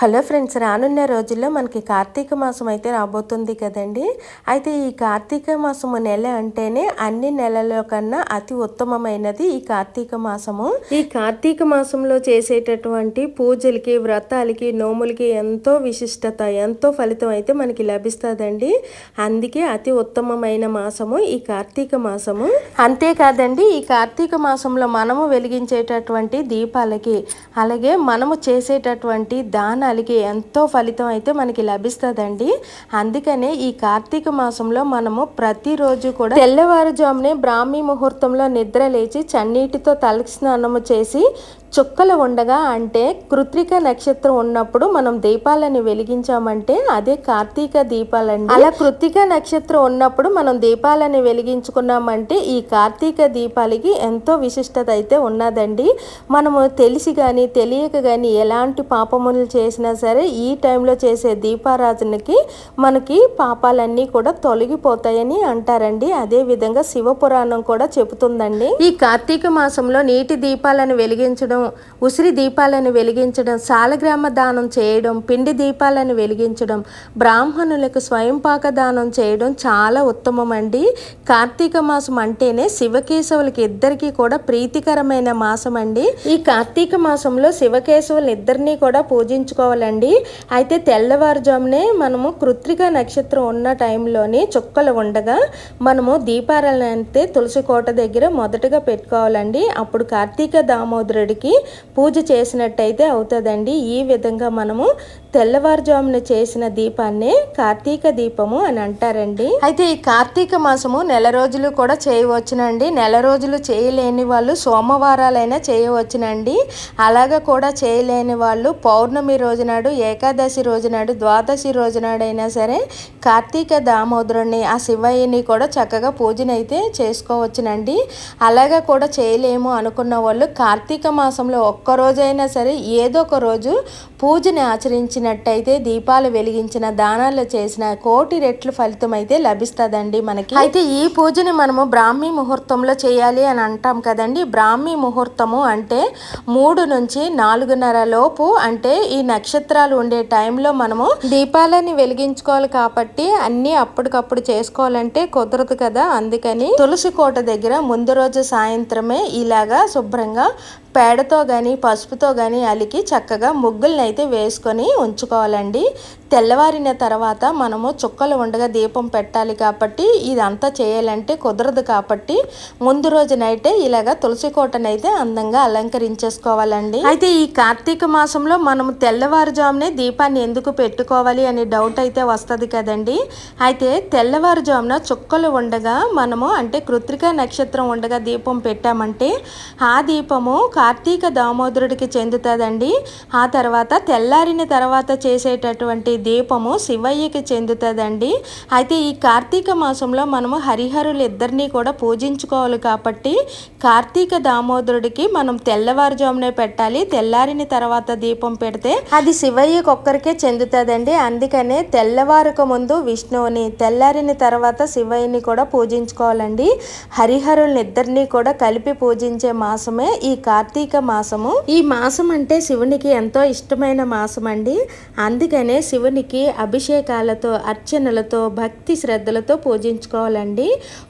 Hello friends రానున్న రోజుల్లో మనకి కార్తీక మాసం అయితే రాబోతుంది కదండి. అయితే ఈ కార్తీక మాసము నెల అంటేనే అన్ని నెలల కన్నా అతి ఉత్తమమైనది ఈ కార్తీక మాసము. ఈ కార్తీక మాసంలో చేసేటటువంటి పూజలకి వ్రతాలకి నోములకి ఎంతో విశిష్టత ఎంతో ఫలితం అయితే మనకి లభిస్తుందండి. అందుకే అతి ఉత్తమమైన మాసము ఈ కార్తీక మాసము. అంతేకాదండి ఈ కార్తీక మాసంలో మనము వెలిగించేటటువంటి దీపాలకి అలాగే మనము చేసేటటువంటి దాన కలిగి ఎంతో ఫలితం అయితే మనకి లభిస్తుందండి. అందుకనే ఈ కార్తీక మాసంలో మనము ప్రతిరోజు కూడా తెల్లవారుజామునే బ్రాహ్మీ ముహూర్తంలో నిద్ర లేచి చన్నీటితో తలకి స్నానము చేసి చుక్కలు ఉండగా అంటే కృత్రిక నక్షత్రం ఉన్నప్పుడు మనం దీపాలని వెలిగించామంటే అదే కార్తీక దీపాలండి. అలా కృత్రిక నక్షత్రం ఉన్నప్పుడు మనం దీపాలని వెలిగించుకున్నామంటే ఈ కార్తీక దీపాలకి ఎంతో విశిష్టత అయితే ఉన్నదండి. మనము తెలిసి కానీ తెలియక కానీ ఎలాంటి పాపములు చేసినా సరే ఈ టైంలో చేసే దీపారాధనకి మనకి పాపాలన్నీ కూడా తొలగిపోతాయని అంటారండి. అదే విధంగా శివపురాణం కూడా చెబుతుందండి. ఈ కార్తీక మాసంలో నీటి దీపాలను వెలిగించడం ఉసిరి దీపాలను వెలిగించడం సాలగ్రామ దానం చేయడం పిండి దీపాలను వెలిగించడం బ్రాహ్మణులకు స్వయంపాక దానం చేయడం చాలా ఉత్తమం అండి. కార్తీక మాసం అంటేనే శివకేశవులకి ఇద్దరికీ కూడా ప్రీతికరమైన మాసం అండి. ఈ కార్తీక మాసంలో శివకేశవులు ఇద్దరిని కూడా పూజించుకోవాలండి. అయితే తెల్లవారుజామునే మనము కృత్రిక నక్షత్రం ఉన్న టైంలోని చుక్కలు ఉండగా మనము దీపారాలను అయితే తులసి కోట దగ్గర మొదటగా పెట్టుకోవాలండి. అప్పుడు కార్తీక దామోదరుడికి పూజ చేసినట్టయితే అవుతుందండి. ఈ విధంగా మనము తెల్లవారుజామున చేసిన దీపాన్నే కార్తీక దీపము అని అంటారండి. అయితే ఈ కార్తీక మాసము నెల రోజులు కూడా చేయవచ్చునండి. నెల రోజులు చేయలేని వాళ్ళు సోమవారాలైనా చేయవచ్చునండి. అలాగ కూడా చేయలేని వాళ్ళు పౌర్ణమి రోజునాడు ఏకాదశి రోజునాడు ద్వాదశి రోజునాడైనా సరే కార్తీక దామోదరుణ్ణి ఆ శివయ్యని కూడా చక్కగా పూజనైతే చేసుకోవచ్చునండి. అలాగా కూడా చేయలేము అనుకున్న వాళ్ళు కార్తీక మాసంలో ఒక్కరోజైనా సరే ఏదో ఒక రోజు పూజని ఆచరించి వెలిగించినట్టయితే దీపాలు వెలిగించిన దానాలు చేసిన కోటి రెట్లు ఫలితం అయితే లభిస్తుందండి మనకి. అయితే ఈ పూజని మనము బ్రాహ్మీ ముహూర్తంలో చేయాలి అని అంటాం కదండి. బ్రాహ్మీ ముహూర్తము అంటే మూడు నుంచి నాలుగున్నర లోపు అంటే ఈ నక్షత్రాలు ఉండే టైంలో మనము దీపాలని వెలిగించుకోవాలి కాబట్టి అన్ని అప్పటికప్పుడు చేసుకోవాలంటే కుదరదు కదా. అందుకని తులసి కోట దగ్గర ముందు రోజు సాయంత్రమే ఇలాగా శుభ్రంగా పేడతో కానీ పసుపుతో కానీ అలికి చక్కగా ముగ్గుల్ని అయితే వేసుకొని ఉంచుకోవాలండి. తెల్లవారిన తర్వాత మనము చుక్కలు ఉండగా దీపం పెట్టాలి కాబట్టి ఇదంతా చేయాలంటే కుదరదు కాబట్టి ముందు రోజు నైటే తులసి కోటనైతే అందంగా అలంకరించేసుకోవాలండి. అయితే ఈ కార్తీక మాసంలో మనము తెల్లవారుజామునే దీపాన్ని ఎందుకు పెట్టుకోవాలి అనే డౌట్ అయితే వస్తుంది కదండి. అయితే తెల్లవారుజామున చుక్కలు ఉండగా మనము అంటే కృత్రిక నక్షత్రం ఉండగా దీపం పెట్టామంటే ఆ దీపము కార్తీక దామోదరుడికి చెందుతుందండి. ఆ తర్వాత తెల్లారిన తర్వాత చేసేటటువంటి దీపము శివయ్యకి చెందుతుందండి. అయితే ఈ కార్తీక మాసంలో మనము హరిహరులు ఇద్దరినీ కూడా పూజించుకోవాలి కాబట్టి కార్తీక దామోదరుడికి మనం తెల్లవారుజామునే పెట్టాలి. తెల్లారిన తర్వాత దీపం పెడితే అది శివయ్యకి ఒక్కరికే చెందుతుందండి. అందుకనే తెల్లవారుక ముందు విష్ణువుని తెల్లారిన తర్వాత శివయ్యని కూడా పూజించుకోవాలండి. హరిహరుల్ని ఇద్దరినీ కూడా కలిపి పూజించే మాసమే ఈ కార్తీక మాసము. ఈ మాసం అంటే శివునికి ఎంతో ఇష్టమైన మాసం అండి అందుకనే శివునికి అభిషేకాలతో అర్చనలతో భక్తి శ్రద్ధలతో పూజించుకోవాలండి.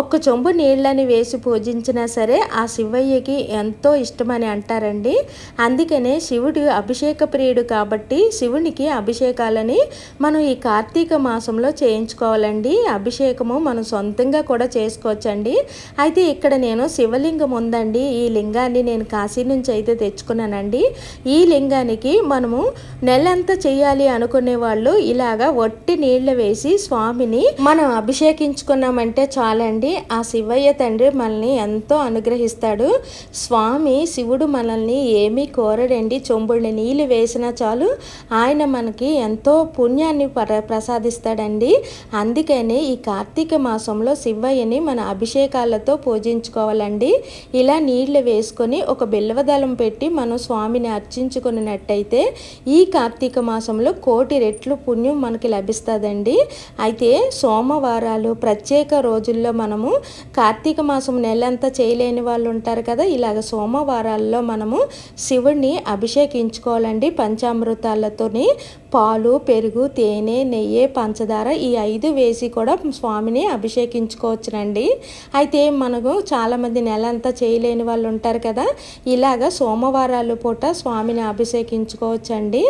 ఒక్క చొంబు నీళ్ళని వేసి పూజించినా సరే ఆ శివయ్యకి ఎంతో ఇష్టమని అంటారండి. అందుకనే శివుడు అభిషేక ప్రియుడు కాబట్టి శివునికి అభిషేకాలని మనం ఈ కార్తీక మాసంలో చేయించుకోవాలండి. అభిషేకము మనం సొంతంగా కూడా చేసుకోవచ్చండి. అయితే ఇక్కడ నేను శివలింగం ఉందండి. ఈ లింగాన్ని నేను కాశీ నుంచి అయితే తెచ్చుకున్నానండి. ఈ లింగానికి మనము నెలంతా చేయాలి అనుకునే వాళ్ళు ఇలాగా వట్టి నీళ్ళు వేసి స్వామిని మనం అభిషేకించుకున్నామంటే చాలండి. ఆ శివయ్య తండ్రి మనల్ని ఎంతో అనుగ్రహిస్తాడు. స్వామి శివుడు మనల్ని ఏమీ కోరడండి. చొంబుడిని నీళ్ళు వేసినా చాలు. ఆయన మనకి ఎంతో పుణ్యాన్ని ప్ర ప్రసాదిస్తాడండి. అందుకని ఈ కార్తీక మాసంలో శివయ్యని మన అభిషేకాలతో పూజించుకోవాలండి. ఇలా నీళ్ళు వేసుకొని ఒక బిల్వదళం పెట్టి మనం స్వామిని అర్చించుకున్నట్టయితే ఈ కార్తీక మాసంలో కోటి రెట్లు రెట్లు పుణ్యం మనకి లభిస్తుందండి. అయితే సోమవారాలు ప్రత్యేక రోజుల్లో మనము కార్తీక మాసం నెలంతా చేయలేని వాళ్ళు ఉంటారు కదా ఇలాగ సోమవారాల్లో మనము శివుణ్ణి అభిషేకించుకోవాలండి పంచామృతాలతోని. పాలు పెరుగు తేనె నెయ్యి పంచదార ఈ ఐదు వేసి కూడా స్వామిని అభిషేకించుకోవచ్చునండి. అయితే మనకు చాలామంది నెల అంతా చేయలేని వాళ్ళు ఉంటారు కదా ఇలాగ సోమవారాలు పూట స్వామిని అభిషేకించుకోవచ్చండి.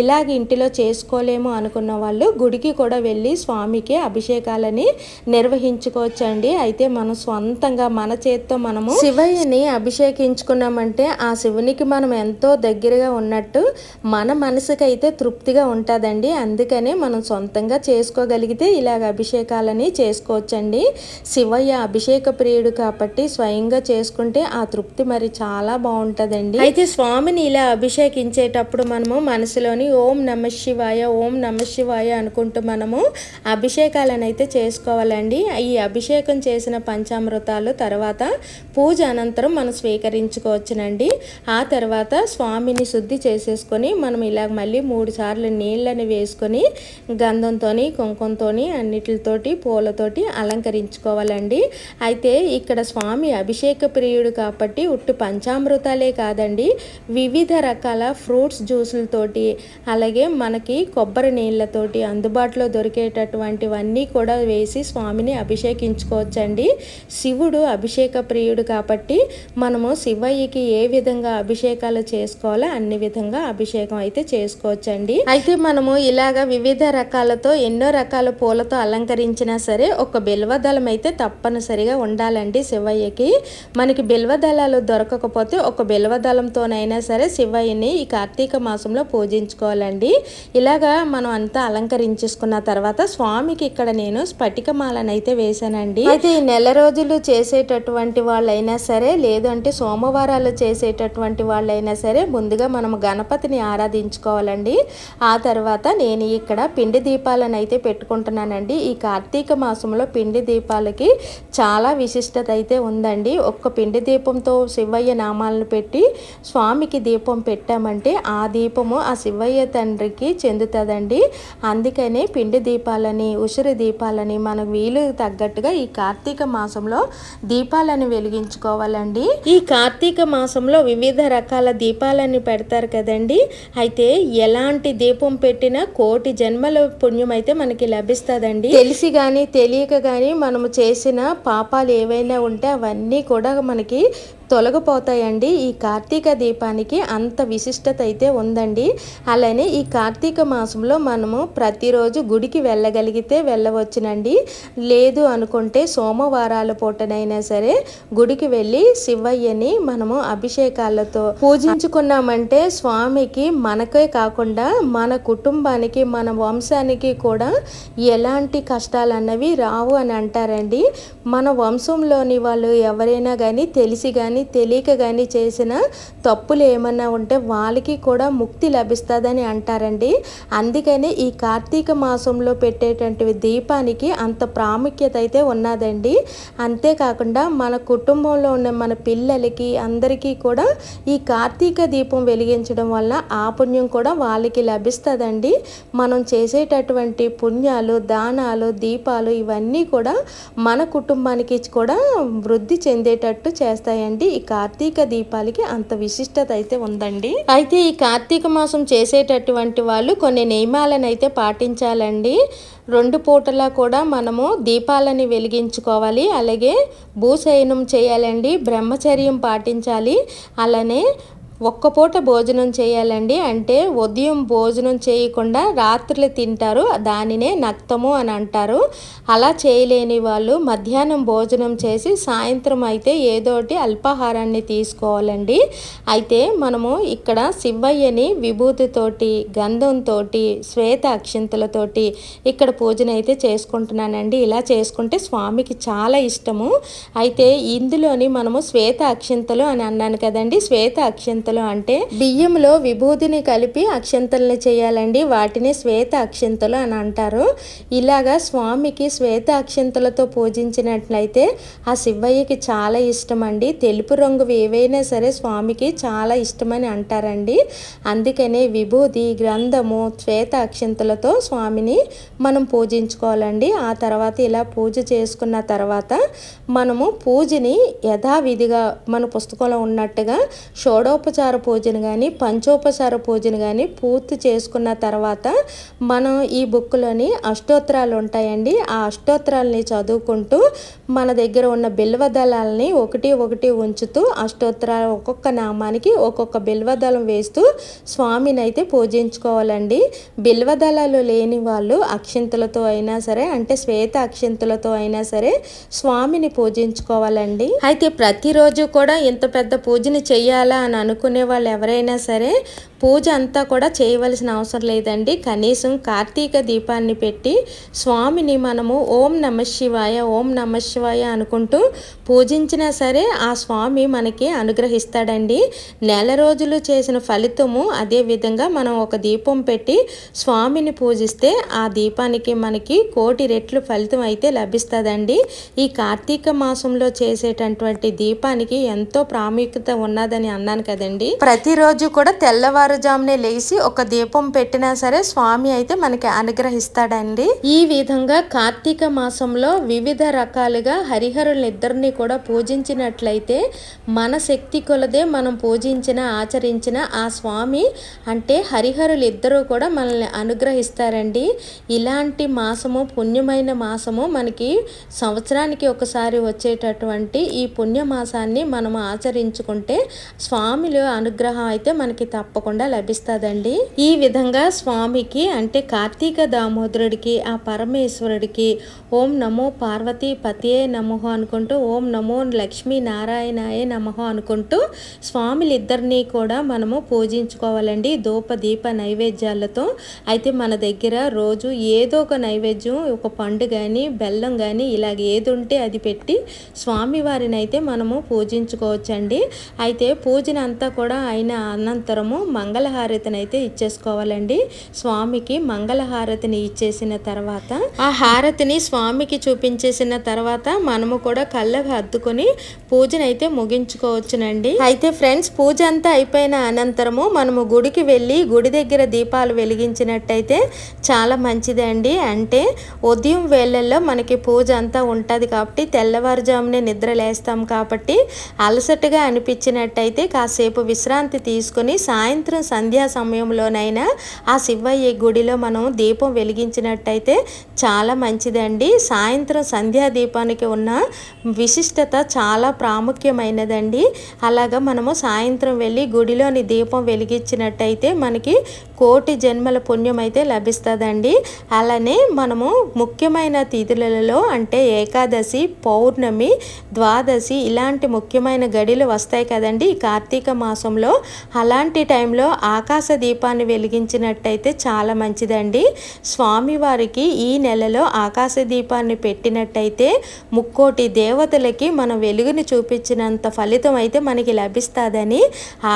ఇలాగ ఇంటిలో చేసుకోలేము అనుకున్న వాళ్ళు గుడికి కూడా వెళ్ళి స్వామికి అభిషేకాలని నిర్వహించుకోవచ్చండి. అయితే మనం సొంతంగా మన చేత్తో మనము శివయ్యని అభిషేకించుకున్నామంటే ఆ శివునికి మనం ఎంతో దగ్గరగా ఉన్నట్టు మన మనసుకైతే తృప్తిగా ఉంటుందండి. అందుకనే మనం సొంతంగా చేసుకోగలిగితే ఇలాగ అభిషేకాలని చేసుకోవచ్చండి. శివయ్య అభిషేక ప్రియుడు కాబట్టి స్వయంగా చేసుకుంటే ఆ తృప్తి మరి చాలా బాగుంటుందండి. అయితే స్వామిని ఇలా అభిషేకించేటప్పుడు మనము మనసులోని ఓం నమ శివాయ ఓం నమ శివాయ అనుకుంటూ మనము అభిషేకాలను అయితే చేసుకోవాలండి. ఈ అభిషేకం చేసిన పంచామృతాలు తర్వాత పూజ అనంతరం మనం స్వీకరించుకోవచ్చునండి. ఆ తర్వాత స్వామిని శుద్ధి చేసేసుకొని మనం ఇలా మళ్ళీ మూడు సార్లు నీళ్ళని వేసుకొని గంధంతో కుంకుమతో అన్నిటితోటి పూలతోటి అలంకరించుకోవాలండి. అయితే ఇక్కడ స్వామి అభిషేక ప్రియుడు కాబట్టి ఉట్టు పంచామృతాలే కాదండి. వివిధ రకాల ఫ్రూట్స్ జ్యూసులతోటి అలాగే మనకి కొబ్బరి నీళ్ళతోటి అందుబాటులో దొరికేటటువంటివన్నీ కూడా వేసి స్వామిని అభిషేకించుకోవచ్చండి. శివుడు అభిషేక ప్రియుడు కాబట్టి మనము శివయ్యకి ఏ విధంగా అభిషేకాలు చేసుకోవాలో అన్ని విధంగా అభిషేకం అయితే చేసుకోవచ్చండి. అయితే అయితే మనము ఇలాగ వివిధ రకాలతో ఎన్నో రకాల పూలతో అలంకరించినా సరే ఒక బిల్వదళం అయితే తప్పనిసరిగా ఉండాలండి శివయ్యకి. మనకి బిల్వదళాలు దొరకకపోతే ఒక బిల్వదళంతోనైనా సరే శివయ్యని ఈ కార్తీక మాసంలో పూజించుకోవాలండి. ఇలాగా మనం అంతా అలంకరించేసుకున్న తర్వాత స్వామికి ఇక్కడ నేను స్ఫటికమాలను అయితే వేశానండి. అయితే ఈ నెల రోజులు చేసేటటువంటి వాళ్ళైనా సరే లేదంటే సోమవారాలు చేసేటటువంటి వాళ్ళైనా సరే ముందుగా మనం గణపతిని ఆరాధించుకోవాలండి. ఆ తర్వాత నేను ఇక్కడ పిండి దీపాలను అయితే పెట్టుకుంటున్నానండి. ఈ కార్తీక మాసంలో పిండి దీపాలకి చాలా విశిష్టత అయితే ఉందండి. ఒక్క పిండి దీపంతో శివయ్య నామాలను పెట్టి స్వామికి దీపం పెట్టామంటే ఆ దీపము ఆ శివయ్య తండ్రికి చెందుతుందండి. అందుకనే పిండి దీపాలని ఉసిరి దీపాలని మనకు వీలు తగ్గట్టుగా ఈ కార్తీక మాసంలో దీపాలను వెలిగించుకోవాలండి. ఈ కార్తీక మాసంలో వివిధ రకాల దీపాలని పెడతారు కదండి. అయితే ఎలాంటి దీపం పెట్టిన కోటి జన్మల పుణ్యం అయితే మనకి లభిస్తుందండి. తెలిసి కానీ తెలియక కానీ మనము చేసిన పాపాలు ఏవైనా ఉంటే అవన్నీ కూడా మనకి తొలగిపోతాయండి. ఈ కార్తీక దీపానికి అంత విశిష్టత అయితే ఉందండి. అలానే ఈ కార్తీక మాసంలో మనము ప్రతిరోజు గుడికి వెళ్ళగలిగితే వెళ్ళవచ్చునండి. లేదు అనుకుంటే సోమవారాల పూటనైనా సరే గుడికి వెళ్ళి శివయ్యని మనము అభిషేకాలతో పూజించుకున్నామంటే స్వామికి మనకే కాకుండా మన కుటుంబానికి మన వంశానికి కూడా ఎలాంటి కష్టాలు అన్నవి రావు అని అంటారండి. మన వంశంలోని వాళ్ళు ఎవరైనా కానీ తెలిసి కానీ కానీ తెలియక కానీ చేసిన తప్పులు ఏమన్నా ఉంటే వాళ్ళకి కూడా ముక్తి లభిస్తుందని అంటారండి. అందుకని ఈ కార్తీక మాసంలో పెట్టేటువంటి దీపానికి అంత ప్రాముఖ్యత అయితే ఉన్నదండి. అంతేకాకుండా మన కుటుంబంలో ఉన్న మన పిల్లలకి అందరికీ కూడా ఈ కార్తీక దీపం వెలిగించడం వల్ల ఆ పుణ్యం కూడా వాళ్ళకి లభిస్తుందండి. మనం చేసేటటువంటి పుణ్యాలు దానాలు దీపాలు ఇవన్నీ కూడా మన కుటుంబానికి కూడా వృద్ధి చెందేటట్టు చేస్తాయండి. ఈ కార్తీక దీపాలకి అంత విశిష్టత అయితే ఉందండి. అయితే ఈ కార్తీక మాసం చేసేటటువంటి వాళ్ళు కొన్ని నియమాలను అయితే పాటించాలండి. రెండు పూటలా కూడా మనము దీపాలని వెలిగించుకోవాలి. అలాగే భూశయనం చేయాలండి. బ్రహ్మచర్యం పాటించాలి. అలానే ఒక్కపూట భోజనం చేయాలండి. అంటే ఉదయం భోజనం చేయకుండా రాత్రులు తింటారు. దానినే నక్తము అని అంటారు. అలా చేయలేని వాళ్ళు మధ్యాహ్నం భోజనం చేసి సాయంత్రం అయితే ఏదోటి అల్పాహారాన్ని తీసుకోవాలండి. అయితే మనము ఇక్కడ శివయ్యని విభూతితోటి గంధంతో శ్వేత అక్షింతలతోటి ఇక్కడ పూజన అయితే చేసుకుంటున్నానండి. ఇలా చేసుకుంటే స్వామికి చాలా ఇష్టము. అయితే ఇందులోని మనము శ్వేత అక్షింతలు అని అన్నాను కదండి. శ్వేత అక్షింత అక్షంతలు అంటే బియ్యంలో విభూతిని కలిపి అక్షంతల్ని చేయాలండి. వాటిని శ్వేత అక్షంతలు అని అంటారు. ఇలాగా స్వామికి శ్వేత అక్షంతలతో పూజించినట్లయితే ఆ శివయ్యకి చాలా ఇష్టం అండి తెలుపు రంగు ఏవైనా సరే స్వామికి చాలా ఇష్టమని అంటారండి. అందుకనే విభూతి గ్రంథము శ్వేత అక్షంతలతో స్వామిని మనం పూజించుకోవాలండి. ఆ తర్వాత ఇలా పూజ చేసుకున్న తర్వాత మనము పూజని యథావిధిగా మన పుస్తకంలో ఉన్నట్టుగా షోడోప షోడోపచార పూజను కానీ పంచోపచార పూజను కానీ పూర్తి చేసుకున్న తర్వాత మనం ఈ బుక్లోని అష్టోత్తరాలు ఉంటాయండి. ఆ అష్టోత్తరాలని చదువుకుంటూ మన దగ్గర ఉన్న బిల్వదళాలని ఒకటి ఒకటి ఉంచుతూ అష్టోత్తరాలు ఒక్కొక్క నామానికి ఒక్కొక్క బిల్వదళం వేస్తూ స్వామిని అయితే పూజించుకోవాలండి. బిల్వదళాలు లేని వాళ్ళు అక్షింతలతో అయినా సరే అంటే శ్వేత అక్షింతలతో అయినా సరే స్వామిని పూజించుకోవాలండి. అయితే ప్రతిరోజు కూడా ఇంత పెద్ద పూజని చెయ్యాలా అని అనుకు వాళ్ళు ఎవరైనా సరే పూజ అంతా కూడా చేయవలసిన అవసరం లేదండి. కనీసం కార్తీక దీపాన్ని పెట్టి స్వామిని మనము ఓం నమ శివాయ ఓం నమ శివాయ అనుకుంటూ పూజించినా సరే ఆ స్వామి మనకి అనుగ్రహిస్తాడండి. నెల రోజులు చేసిన ఫలితము అదే విధంగా మనం ఒక దీపం పెట్టి స్వామిని పూజిస్తే ఆ దీపానికి మనకి కోటి రెట్లు ఫలితం అయితే లభిస్తుందండి. ఈ కార్తీక మాసంలో చేసేటటువంటి దీపానికి ఎంతో ప్రాముఖ్యత ఉన్నదని అన్నాను కదండి. ప్రతిరోజు కూడా తెల్లవారుజామునే లేచి ఒక దీపం పెట్టినా సరే స్వామి అయితే మనకి అనుగ్రహిస్తాడండి. ఈ విధంగా కార్తీక మాసంలో వివిధ రకాలుగా హరిహరులిద్దరిని కూడా పూజించినట్లయితే మన శక్తి కొలదే మనం పూజించిన ఆచరించిన ఆ స్వామి అంటే హరిహరులిద్దరూ కూడా మనల్ని అనుగ్రహిస్తారండి. ఇలాంటి మాసము పుణ్యమైన మాసము మనకి సంవత్సరానికి ఒకసారి వచ్చేటటువంటి ఈ పుణ్యమాసాన్ని మనం ఆచరించుకుంటే స్వామిలో అనుగ్రహం అయితే మనకి తప్పకుండా లభిస్తుందండి. ఈ విధంగా స్వామికి అంటే కార్తీక దామోదరుడికి ఆ పరమేశ్వరుడికి ఓం నమో పార్వతీ పతియే నమో అనుకుంటూ ఓం నమో లక్ష్మీ నారాయణాయ నమో అనుకుంటూ స్వామిలిద్దరినీ కూడా మనము పూజించుకోవాలండి. ధూప దీప నైవేద్యాలతో. అయితే మన దగ్గర రోజు ఏదో ఒక నైవేద్యం ఒక పండు కానీ బెల్లం కానీ ఇలాగ ఏది ఉంటే అది పెట్టి స్వామివారిని అయితే మనము పూజించుకోవచ్చండి. అయితే పూజన అంతా కూడా అయిన అనంతరము మంగళహారతినైతే అయితే ఇచ్చేసుకోవాలండి. స్వామికి మంగళహారతిని ఇచ్చేసిన తర్వాత ఆ హారతిని స్వామికి చూపించేసిన తర్వాత మనము కూడా కళ్ళకు హద్దుకొని పూజనైతే ముగించుకోవచ్చునండి. అయితే ఫ్రెండ్స్ పూజ అంతా అయిపోయిన అనంతరము మనము గుడికి వెళ్ళి గుడి దగ్గర దీపాలు వెలిగించినట్టయితే చాలా మంచిదండి అంటే ఉదయం వేళల్లో మనకి పూజ అంతా ఉంటుంది కాబట్టి తెల్లవారుజామునే నిద్ర లేస్తాం కాబట్టి అలసటగా అనిపించినట్టయితే కాసేపు విశ్రాంతి తీసుకుని సాయంత్రం సంధ్యా సమయంలోనైనా ఆ శివయ్య గుడిలో మనం దీపం వెలిగించినట్టయితే చాలా మంచిదండి. సాయంత్రం సంధ్యా దీపానికి ఉన్న విశిష్టత చాలా ప్రాముఖ్యమైనదండి. అలాగా మనము సాయంత్రం వెళ్ళి గుడిలోని దీపం వెలిగించినట్టయితే మనకి కోటి జన్మల పుణ్యం అయితే లభిస్తుందండి. అలానే మనము ముఖ్యమైన తిథులలో అంటే ఏకాదశి పౌర్ణమి ద్వాదశి ఇలాంటి ముఖ్యమైన గడిలు వస్తాయి కదండి ఈ కార్తీక మాసంలో. అలాంటి టైంలో ఆకాశ దీపాన్ని వెలిగించినట్టయితే చాలా మంచిదండి. స్వామివారికి ఈ నెలలో ఆకాశ దీపాన్ని పెట్టినట్టయితే ముక్కోటి దేవతలకి మన వెలుగుని చూపించినంత ఫలితం అయితే మనకి లభిస్తుందని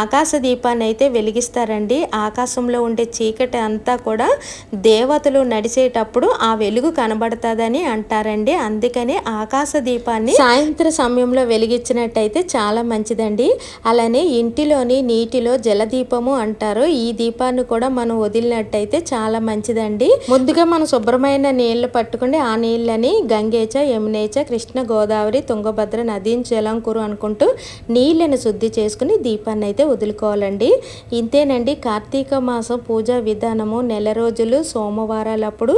ఆకాశ దీపాన్ని అయితే వెలిగిస్తారండి. ఆకాశంలో ఉండే చీకటి అంతా కూడా దేవతలు నడిచేటప్పుడు ఆ వెలుగు కనబడుతుందని అంటారండి. అందుకని ఆకాశ దీపాన్ని సాయంత్ర సమయంలో వెలిగించినట్టయితే చాలా మంచిదండి. అలానే ఇంటిలోని నీటిలో జలదీపము అంటారు. ఈ దీపాన్ని కూడా మనం వదిలినట్టయితే చాలా మంచిదండి. ముందుగా మనం శుభ్రమైన నీళ్ళు పట్టుకుని ఆ నీళ్ళని గంగేచ యమునేచ కృష్ణ గోదావరి తుంగభద్ర నదీ జలంకురు అనుకుంటూ నీళ్ళని శుద్ధి చేసుకుని దీపాన్ని అయితే వదులుకోవాలండి. ఇంతేనండి కార్తీక మాసం పూజా విధానము నెల రోజులు సోమవారాలప్పుడు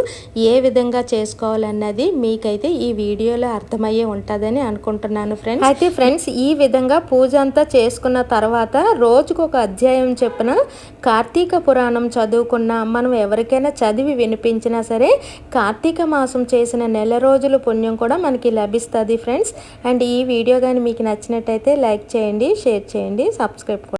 ఏ విధంగా చేసుకోవాలన్నది మీకైతే ఈ వీడియోలో అర్థమయ్యే ఉంటుందని అనుకుంటున్నాను ఫ్రెండ్స్. అయితే ఫ్రెండ్స్ ఈ విధంగా పూజ అంతా చేసుకున్న తర్వాత రోజుకు ఒక అధ్యాయం చెప్పిన కార్తీక పురాణం చదువుకున్న మనం ఎవరికైనా చదివి వినిపించినా సరే కార్తీక మాసం చేసిన నెల రోజుల పుణ్యం కూడా మనకి లభిస్తుంది ఫ్రెండ్స్. అండ్ ఈ వీడియో కానీ మీకు నచ్చినట్టయితే లైక్ చేయండి షేర్ చేయండి సబ్స్క్రైబ్